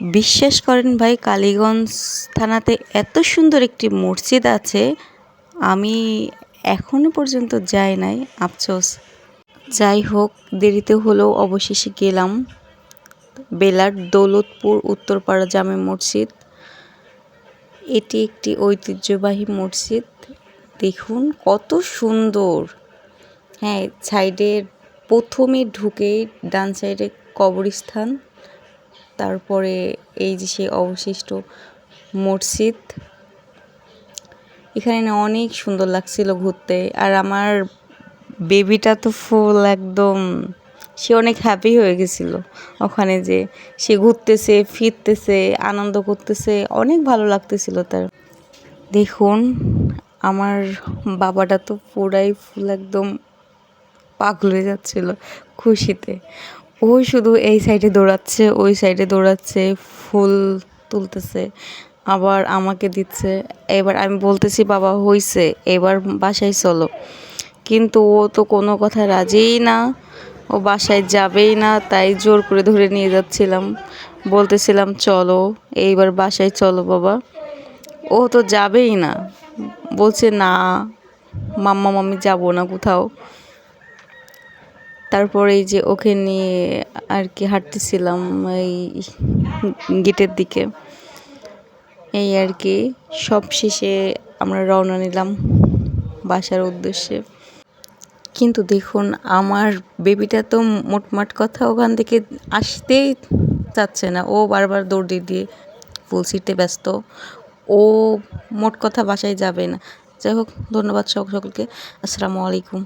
বিশ্বাস করেন ভাই, কালীগঞ্জ থানাতে এত সুন্দর একটি মসজিদ আছে, আমি এখনও পর্যন্ত যাই নাই, আফসোস। যাই হোক, দেরিতে হলেও অবশেষে গেলাম। বেলার দৌলতপুর উত্তরপাড়া জামে মসজিদ। এটি একটি ঐতিহ্যবাহী মসজিদ। দেখুন, কত সুন্দর। হ্যাঁ সাইডের প্রথমে ঢুকেই ডান সাইডে কবরস্থান। তারপরে এই যে সেই অবশিষ্ট মসজিদ, এখানে না অনেক সুন্দর লাগছিল ঘুরতে। আর আমার বেবিটা তো ফুল একদম, সে অনেক হ্যাপি হয়ে গেছিল ওখানে যে সে ঘুরতেছে, ফিরতেছে, আনন্দ করতেছে, অনেক ভালো লাগতেছিল তার। দেখুন, আমার বাবাটা তো পুরাই ফুল একদম পাগল হয়ে যাচ্ছিল খুশিতে। ওই শুধু এই সাইডে দৌড়াচ্ছে, ওই সাইডে দৌড়াচ্ছে, ফুল তুলতেছে, আবার আমাকে দিচ্ছে। এবার আমি বলতেছি, বাবা, হইছে, এবার বাসায় চলো। কিন্তু ও তো কোনো কথা রাজিই না, ও বাসায় যাবেই না, তাই জোর করে ধরে নিয়ে যাচ্ছিলাম। বলতেছিলাম, চলো, এইবার বাসায় চলো, বাবা। ও তো যাবেই না। বলছে, না, মাম্মা, মাম্মি যাব না কোথাও। তারপরে এই যে ওকে নিয়ে আর কি হাঁটতেছিলাম এই গেটের দিকে। এই আর কি সব শেষে আমরা রওনা নিলাম বাসার উদ্দেশ্যে। কিন্তু দেখুন, আমার বেবিটা তো মোটমাট কথা ওখান থেকে আসতেই চাচ্ছে না। ও বারবার দৌড় দিয়ে দিয়ে ফুল ছিঁড়তে ব্যস্ত। ও মোট কথা বাসায় যাবে না। যাই হোক, ধন্যবাদ সকলকে। আসসালামু আলাইকুম।